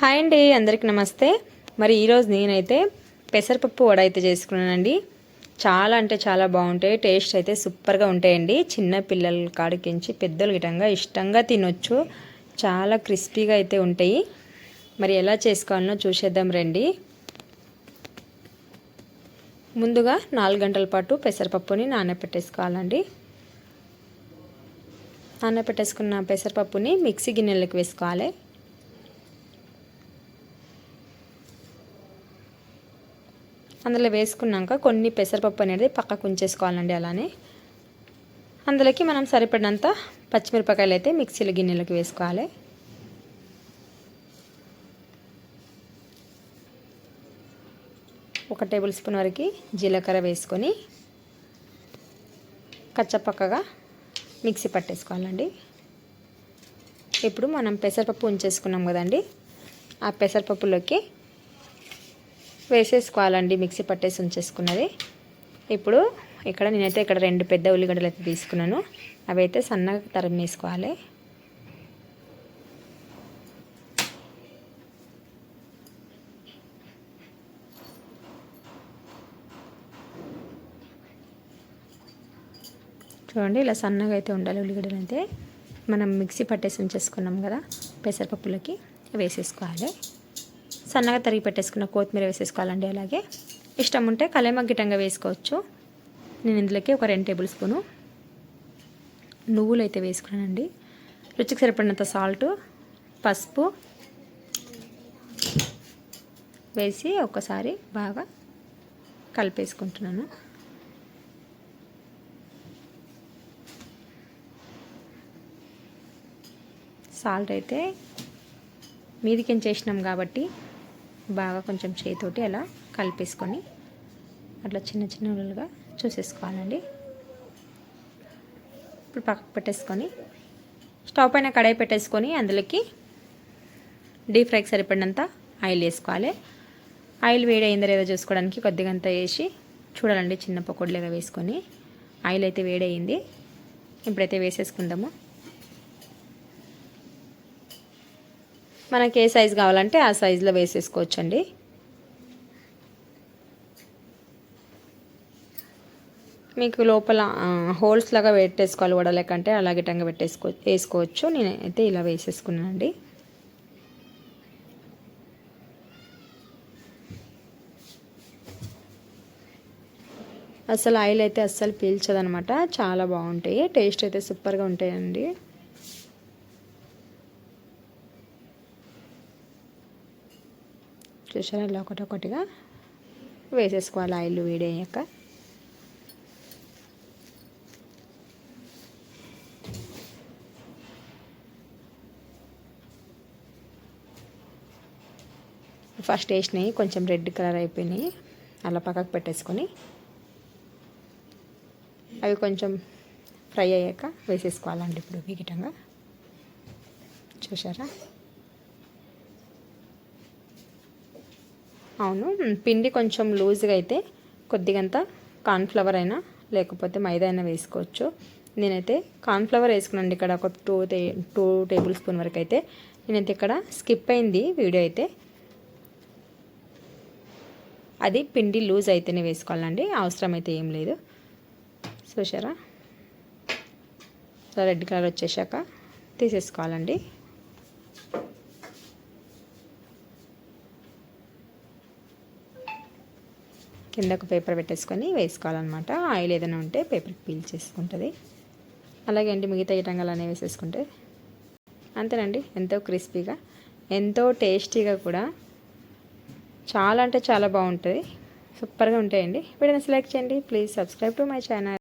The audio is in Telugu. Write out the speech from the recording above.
హాయ్ అండి అందరికి నమస్తే. మరి ఈరోజు నేనైతే పెసరపప్పు వడ అయితే చేసుకున్నానండి. చాలా అంటే చాలా బాగుంటాయి టేస్ట్ అయితే సూపర్గా ఉంటాయండి. చిన్న పిల్లల కాడికించి పెద్దలు గిటంగా ఇష్టంగా తినొచ్చు. చాలా క్రిస్పీగా అయితే ఉంటాయి. మరి ఎలా చేసుకోవాలనో చూసేద్దాం రండి. ముందుగా నాలుగు గంటల పాటు పెసరపప్పుని నానబెట్టేసుకోవాలండి నానబెట్టేసుకున్న పెసరపప్పుని మిక్సీ గిన్నెలకు వేసుకోవాలి. అందులో వేసుకున్నాక కొన్ని పెసరపప్పు అనేది పక్కకు ఉంచేసుకోవాలండి అలానే. అందులోకి మనం సరిపడినంత పచ్చిమిరపకాయలు అయితే మిక్సీలో గిన్నెలోకి వేసుకోవాలి. ఒక టేబుల్ స్పూన్ వరకు జీలకర్ర వేసుకొని కచ్చపక్కగా మిక్సీ పట్టేసుకోవాలండి. ఇప్పుడు మనం పెసరపప్పు ఉంచేసుకున్నాం కదండి ఆ పెసరపప్పులోకి వేసేసుకోవాలండి మిక్సీ పట్టేసి ఉంచేసుకున్నది. ఇప్పుడు ఇక్కడ నేనైతే ఇక్కడ రెండు పెద్ద ఉల్లిగడ్డలు అయితే తీసుకున్నాను. అవి అయితే సన్నగా తరం వేసుకోవాలి చూడండి ఇలా సన్నగా అయితే ఉండాలి ఉల్లిగడ్డలు అయితే. మనం మిక్సీ పట్టేసి ఉంచేసుకున్నాం కదా పెసరపప్పులకి వేసేసుకోవాలి. సన్నగా తరిగి పెట్టేసుకున్న కొత్తిమీర వేసేసుకోవాలండి అలాగే. ఇష్టం ఉంటే కలేమగ్గిటంగా వేసుకోవచ్చు. నేను ఇందులోకి ఒక రెండు టేబుల్ స్పూను నువ్వులు అయితే వేసుకున్నానండి. రుచికి సరిపడినంత సాల్ట్ పసుపు వేసి ఒకసారి బాగా కలిపేసుకుంటున్నాను. సాల్ట్ అయితే మీదికి చేసినాం కాబట్టి బాగా కొంచెం చేతితోటి అలా కలిపేసుకొని అట్లా చిన్న చిన్న చూసేసుకోవాలండి. ఇప్పుడు పక్కకు పెట్టేసుకొని స్టవ్ పైన కడాయి పెట్టేసుకొని అందులోకి డీప్ ఫ్రైకి సరిపడినంత ఆయిల్ వేసుకోవాలి. ఆయిల్ వేడి అయిందో లేదో చూసుకోవడానికి కొద్దిగా అంతా వేసి చూడాలండి చిన్న పకోడీలుగా వేసుకొని. ఆయిల్ అయితే వేడయింది. ఇప్పుడైతే వేసేసుకుందాము. మనకి ఏ సైజు కావాలంటే ఆ సైజులో వేసేసుకోవచ్చండి. మీకు లోపల హోల్స్ లాగా పెట్టేసుకోవాలి వడలేకంటే అలాగే టంగా పెట్టేసుకో వేసుకోవచ్చు. నేనైతే ఇలా వేసేసుకున్నానండి. అసలు ఆయిల్ అయితే అస్సలు పీల్చదనమాట. చాలా బాగుంటాయి. టేస్ట్ అయితే సూపర్గా ఉంటాయండి. చూసారా ఇలా ఒకటొకటిగా వేసేసుకోవాలి ఆయిల్ వేడయ్యాక. ఫస్ట్ వేసినాయి కొంచెం రెడ్ కలర్ అయిపోయినాయి. అలా పక్కకు పెట్టేసుకొని అవి కొంచెం ఫ్రై అయ్యాక వేసేసుకోవాలండి ఇప్పుడు విగిటంగా చూసారా అవును. పిండి కొంచెం లూజ్గా అయితే కొద్దిగంత కార్న్ఫ్లవర్ అయినా లేకపోతే మైదా అయినా వేసుకోవచ్చు. నేనైతే కార్న్ఫ్లవర్ వేసుకున్నాను ఇక్కడ ఒక టూ టే టూ టేబుల్ స్పూన్ వరకు అయితే. నేనైతే ఇక్కడ స్కిప్ అయింది వీడియో అయితే. అది పిండి లూజ్ అయితేనే వేసుకోవాలండి. అవసరం అయితే ఏం లేదు. చూసారా రెడ్ కలర్ వచ్చేసాక తీసేసుకోవాలండి. కిందకు పేపర్ పెట్టేసుకొని వేసుకోవాలన్నమాట. ఆయిల్ ఏదైనా ఉంటే పేపర్కి పీల్ చేసుకుంటుంది. అలాగే అండి మిగతా ఐటంగాలు అనేవి వేసేసుకుంటే. అంతేనండి ఎంతో క్రిస్పీగా ఎంతో టేస్టీగా కూడా. చాలా అంటే చాలా బాగుంటుంది. సూపర్గా ఉంటాయండి. వీడియోని సెలెక్ట్ చేయండి. Please subscribe to my channel.